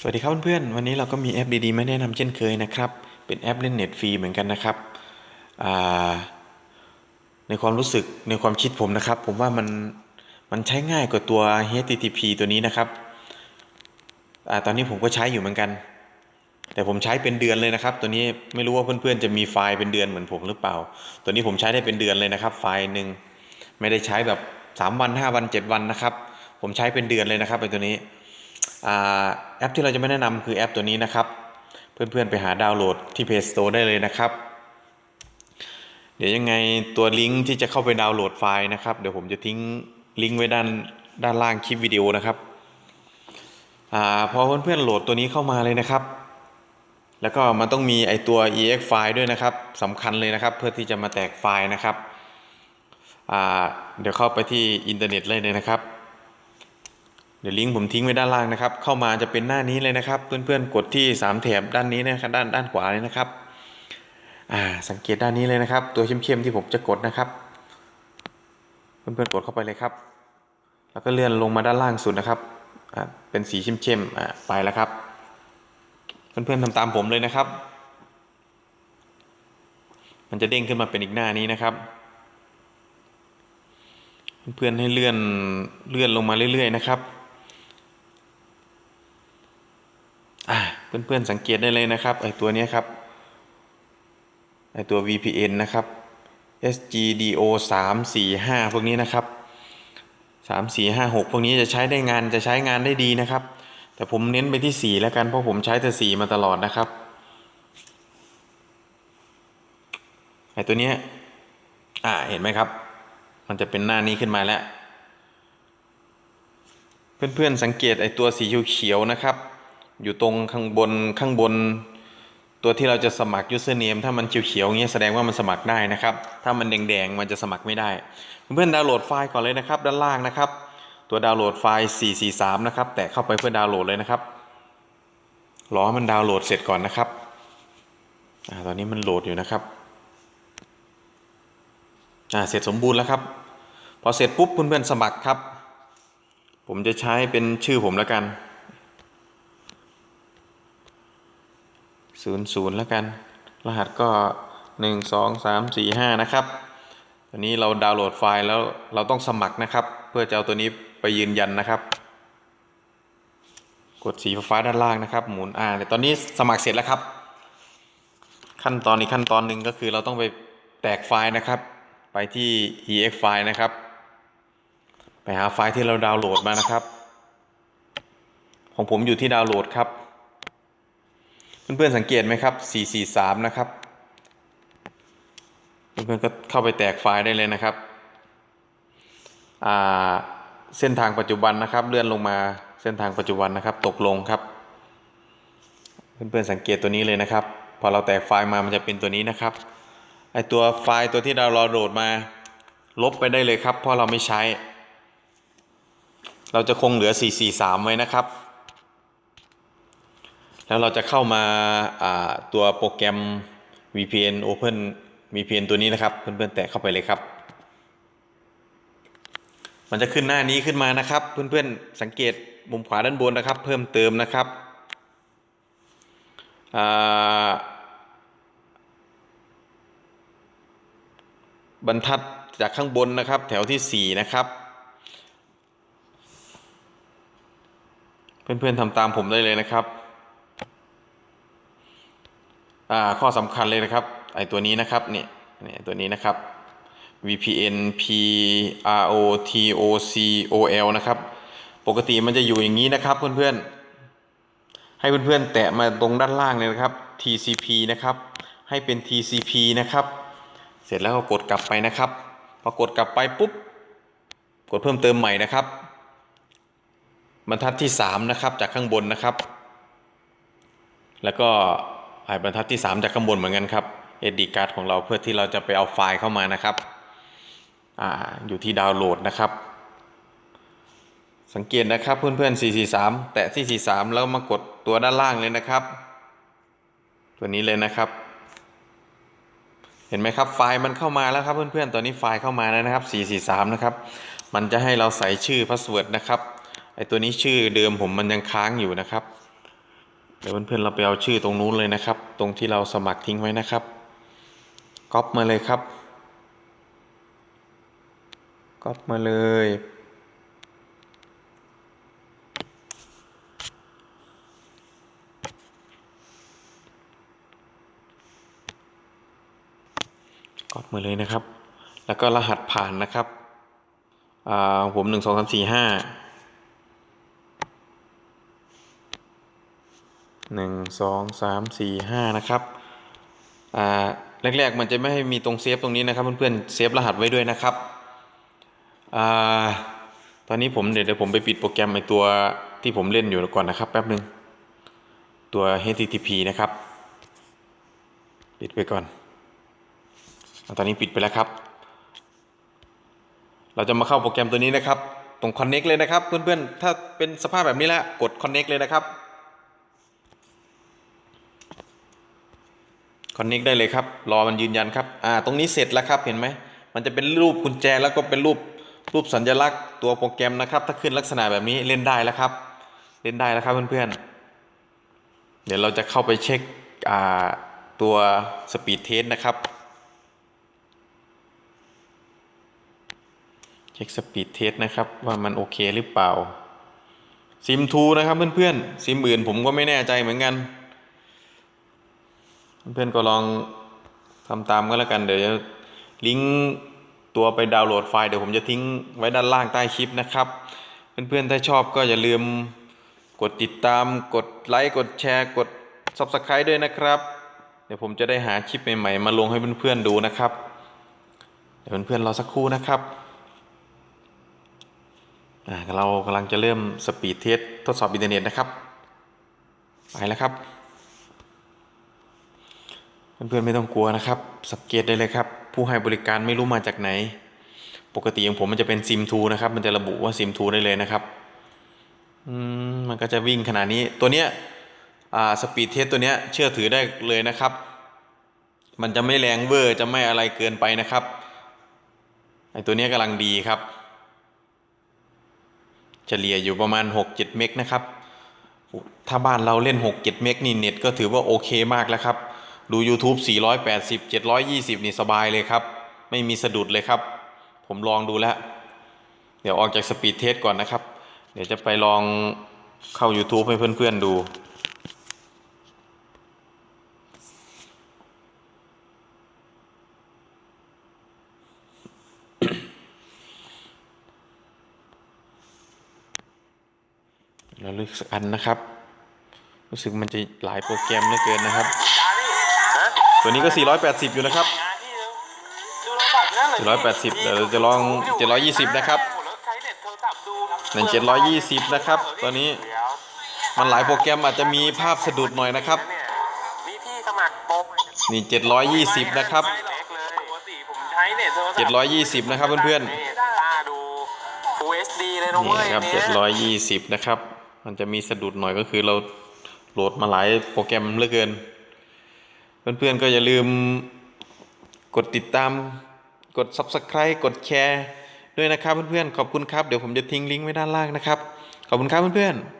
สวัสดีครับเพื่อนๆ วันนี้เราก็มีแอปดีๆ มาแนะนำเช่นเคยนะครับ เป็นแอปเล่นเน็ตฟรีเหมือนกันนะครับ ในความรู้สึกในความคิดผมนะครับ ผมว่ามันมันใช้ง่ายกว่าตัว HTTP ตัวนี้นะครับอตอนนี้ผมก็ใช้อยู่เหมือนกัน แต่ผมใช้เป็นเดือนเลยนะครับ ตัวนี้ไม่รู้ว่าเพื่อนๆ จะมีไฟล์เป็นเดือนเหมือนผมหรือเปล่า ตัวนี้ผมใช้ได้เป็นเดือนเลยนะครับ ไฟล์หนึ่งไม่ได้ใช้แบบ 3 วัน 5 วัน 7 วันนะครับ ผมใช้เป็นเดือนเลยนะครับไอตัวนี้ แอปที่เราจะไม่แนะนำคือแอปตัวนี้นะครับ เพื่อนๆไปหาดาวน์โหลดที่ Play Store ได้เลยนะครับ เดี๋ยวยังไงตัวลิงก์ที่จะเข้าไปดาวน์โหลดไฟล์นะครับ เดี๋ยวผมจะทิ้งลิงก์ไว้ด้านด้านล่างคลิปวิดีโอนะครับอพอเพื่อนๆโหลดตัวนี้เข้ามาเลยนะครับ แล้วก็มันต้องมีไอตัว ex ไฟล์ด้วยนะครับสำคัญเลยนะครับ เพื่อที่จะมาแตกไฟล์นะครับ เดี๋ยวเข้าไปที่อินเทอร์เน็ตเลยนะครับ เดี๋ยวลิงก์ผมทิ้งไว้ด้านล่างนะครับ เข้ามาจะเป็นหน้านี้เลยนะครับ เพื่อนๆกดที่ 3 แถบด้านนี้นะครับด้านด้านขวาเลยนะครับ อ่า สังเกตด้านนี้เลยนะครับ ตัวเข้มๆที่ผมจะกดนะครับ เพื่อนๆกดเข้าไปเลยครับ แล้วก็เลื่อนลงมาด้านล่างสุดนะครับอ่าเป็นสีเข้มๆอ่าไปแล้วครับ เพื่อนๆทำตามผมเลยนะครับ มันจะเด้งขึ้นมาเป็นอีกหน้านี้นะครับเพื่อนๆให้เลื่อนเลื่อนลงมาเรื่อย ๆ นะครับ อ่า เพื่อนๆสังเกตได้เลยนะครับไอตัวนี้ครับไอตัว VPN นะครับ SGDO 3 4 5 พวกนี้นะครับ 3 4 5 6 พวกนี้จะใช้ได้งานจะใช้งานได้ดีนะครับ แต่ผมเน้นไปที่ 4 แล้วกัน เพราะผมใช้แต่ 4 มาตลอดนะครับไอตัวนี้อ่าเห็นไหมครับ มันจะเป็นหน้านี้ขึ้นมาแล้ว เพื่อนๆสังเกตไอตัวสีเขียวๆนะครับ อยู่ตรงข้างบนข้างบน ตัวที่เราจะสมัคร username ถ้ามันเขียวๆอย่างเงี้ยแสดงว่ามันสมัครได้นะครับ ถ้ามันแดงๆมันจะสมัครไม่ได้ เพื่อนๆดาวน์โหลดไฟล์ก่อนเลยนะครับ ด้านล่างนะครับ ตัวดาวน์โหลดไฟล์ 443 นะครับ แตะเข้าไปเพื่อดาวน์โหลดเลยนะครับรอให้มันดาวน์โหลดเสร็จก่อนนะครับอ่าตอนนี้มันโหลดอยู่นะครับอ่าเสร็จสมบูรณ์แล้วครับ พอเสร็จปุ๊บเพื่อนๆสมัครครับ ผมจะใช้เป็นชื่อผมแล้วกัน ศูนย์ศูนย์แล้วกัน รหัสก็หนึ่งสองสามสี่ห้านะครับตอนนี้เราดาวน์โหลดไฟล์แล้วเราต้องสมัครนะครับ เพื่อจะเอาตัวนี้ไปยืนยันนะครับ กดสีฟ้าด้านล่างนะครับ หมุนอ่าแต่ตอนนี้สมัครเสร็จแล้วครับ ขั้นตอนอีกขั้นตอนหนึ่งก็คือเราต้องไปแตกไฟล์นะครับ ไปที่ ex ไฟล์นะครับ ไปหาไฟล์ที่เราดาวน์โหลดมานะครับ ของผมอยู่ที่ดาวน์โหลดครับ เพื่อนๆสังเกตไหมครับ 443 นะครับ เพื่อนๆก็เข้าไปแตกไฟล์ได้เลยนะครับอ่าเส้นทางปัจจุบันนะครับ เลื่อนลงมาเส้นทางปัจจุบันนะครับ ตกลงครับ เพื่อนๆสังเกตตัวนี้เลยนะครับ พอเราแตกไฟล์มา มันจะเป็นตัวนี้นะครับ ไอตัวไฟล์ตัวที่เราโหลดมา ลบไปได้เลยครับ เพราะเราไม่ใช้ เราจะคงเหลือ 443 ไว้นะครับ แล้วเราจะเข้ามาตัวโปรแกรม VPN Open VPN ตัวนี้นะครับ เพื่อนๆ แตะเข้าไปเลยครับ มันจะขึ้นหน้านี้ขึ้นมานะครับ เพื่อนๆ สังเกตมุมขวาด้านบนนะครับ เพิ่มเติมนะครับบรรทัดจากข้างบนนะครับ แถวที่ 4 นะครับ เพื่อนๆทำตามผมได้เลยนะครับ ข้อสำคัญเลยนะครับไอตัวนี้นะครับเนี่ยเนี่ยตัวนี้นะครับ VPN P R O T O C O L นะครับ ปกติมันจะอยู่อย่างนี้นะครับเพื่อนๆ ให้เพื่อนๆ แตะมาตรงด้านล่างเลยนะครับ TCP นะครับ ให้เป็น TCP นะครับ เสร็จแล้วก็กดกลับไปนะครับ พอกดกลับไปปุ๊บ กดเพิ่มเติมใหม่นะครับ บรรทัดที่ 3 นะครับจากข้างบนนะครับ แล้วก็ ไอบรรทัดที่ 3 จากข้างบนเหมือนกันครับ SD card ของเราเพื่อที่เราจะไปเอาไฟล์เข้ามานะครับออยู่ที่ดาวน์โหลดนะครับ สังเกตนะครับเพื่อนๆ 443 แตะที่43 แล้วมากดตัวด้านล่างเลยนะครับ ตัวนี้เลยนะครับ เห็นไหมครับไฟล์มันเข้ามาแล้วครับเพื่อนๆ ตอนนี้ไฟล์เข้ามาแล้วนะครับ 443 นะครับ มันจะให้เราใส่ชื่อพาสเวิร์ดนะครับไอตัวนี้ชื่อเดิมผมมันยังค้างอยู่นะครับ เดี๋ยวเพื่อนๆเราไปเอาชื่อตรงนู้นเลยนะครับ ตรงที่เราสมัครทิ้งไว้นะครับก๊อปมาเลยครับก๊อปมาเลยกดมาเลยนะครับ แล้วก็รหัสผ่านนะครับ อ่าผมหนึ่งสองสามสี่ห้า หนึ่งสองสามสี่ห้านะครับอ่าแรกๆมันจะไม่ให้มีตรงเซฟตรงนี้นะครับเพื่อนๆเซฟรหัสไว้ด้วยนะครับอ่าตอนนี้ผมเดี๋ยวเดี๋ยวผมไปปิดโปรแกรมไอตัวที่ผมเล่นอยู่ก่อนนะครับแป๊บหนึ่งตัว HTTP นะครับ ปิดไปก่อน ตอนนี้ปิดไปแล้วครับ เราจะมาเข้าโปรแกรมตัวนี้นะครับ ตรง Connect เลยนะครับ เพื่อนๆ ถ้าเป็นสภาพแบบนี้แล้วกด Connect เลยนะครับ Connect ได้เลยครับ รอมันยืนยันครับ อ่า ตรงนี้เสร็จแล้วครับเห็นไหม มันจะเป็นรูปกุญแจแล้วก็เป็นรูปรูปสัญลักษณ์ตัวโปรแกรมนะครับ ถ้าขึ้นลักษณะแบบนี้เล่นได้แล้วครับ เล่นได้แล้วครับเพื่อนๆ เดี๋ยวเราจะเข้าไปเช็คอ่าตัวสปีดเทสนะครับ เช็คสปีดเทสนะครับ ว่ามันโอเคหรือเปล่าซิมทูนะครับเพื่อนๆซิมอื่นผมก็ไม่แน่ใจเหมือนกัน เพื่อนๆก็ลองทำตามก็แล้วกันเดี๋ยวลิงก์ตัวไปดาวน์โหลดไฟล์เดี๋ยวผมจะทิ้งไว้ด้านล่างใต้คลิปนะครับ เพื่อนๆถ้าชอบก็อย่าลืมกดติดตาม กดไลค์ กดแชร์ กด Subscribe ด้วยนะครับ เดี๋ยวผมจะได้หาคลิปใหม่ๆ มาลงให้เพื่อนๆดูนะครับ เดี๋ยวเพื่อนๆรอสักครู่นะครับอ่าเรากำลังจะเริ่มสปีดเทสทดสอบอินเทอร์เน็ตนะครับ ไปแล้วครับ เพื่อนๆไม่ต้องกลัวนะครับ สังเกตได้เลยครับ ผู้ให้บริการไม่รู้มาจากไหน ปกติของผมมันจะเป็นซิมทูนะครับ มันจะระบุว่าซิมทูได้เลยนะครับอืมมันก็จะวิ่งขนาดนี้ตัวเนี้ยอ่าสปีดเทสตัวเนี้ยเชื่อถือได้เลยนะครับ มันจะไม่แรงเวอร์จะไม่อะไรเกินไปนะครับไอตัวเนี้ยกำลังดีครับ เฉลี่ยอยู่ประมาณ 6-7 เมกนะครับถ้าบ้านเราเล่น 6-7 เมกนี่เน็ตก็ถือว่าโอเคมากแล้วครับ ดู YouTube 480 720 นี่สบายเลยครับ ไม่มีสะดุดเลยครับ ผมลองดูแล้ว เดี๋ยวออกจากสปีดเทสก่อนนะครับ เดี๋ยวจะไปลองเข้า YouTube ให้เพื่อนๆดูแล้วเลือกสักอันนะครับ รู้สึกมันจะหลายโปรแกรมเหลือเกินนะครับ ตัวนี้ก็ 480 อยู่นะครับ 480 เดี๋ยวเราจะลอง 720 นะครับนั่น720 นะครับตอนนี้มันหลายโปรแกรมอาจจะมีภาพสะดุดหน่อยนะครับ นี่พี่สมัครโปรนี่720 นะครับเล็กเลยปกติผมใช้เน็ตโทรศัพท์720 นะครับเพื่อนๆนี่ตาดู Full HD เลยนะนี่เว้ยนะครับเนี่ย720 นะครับ มันจะมีสะดุดหน่อยก็คือเราโหลดมาหลายโปรแกรมเหลือเกิน เพื่อนๆก็อย่าลืมกดติดตาม กด Subscribe กดแชร์ด้วยนะครับเพื่อนๆขอบคุณครับ เดี๋ยวผมจะทิ้งลิงก์ไว้ด้านล่างนะครับ ขอบคุณครับเพื่อนๆ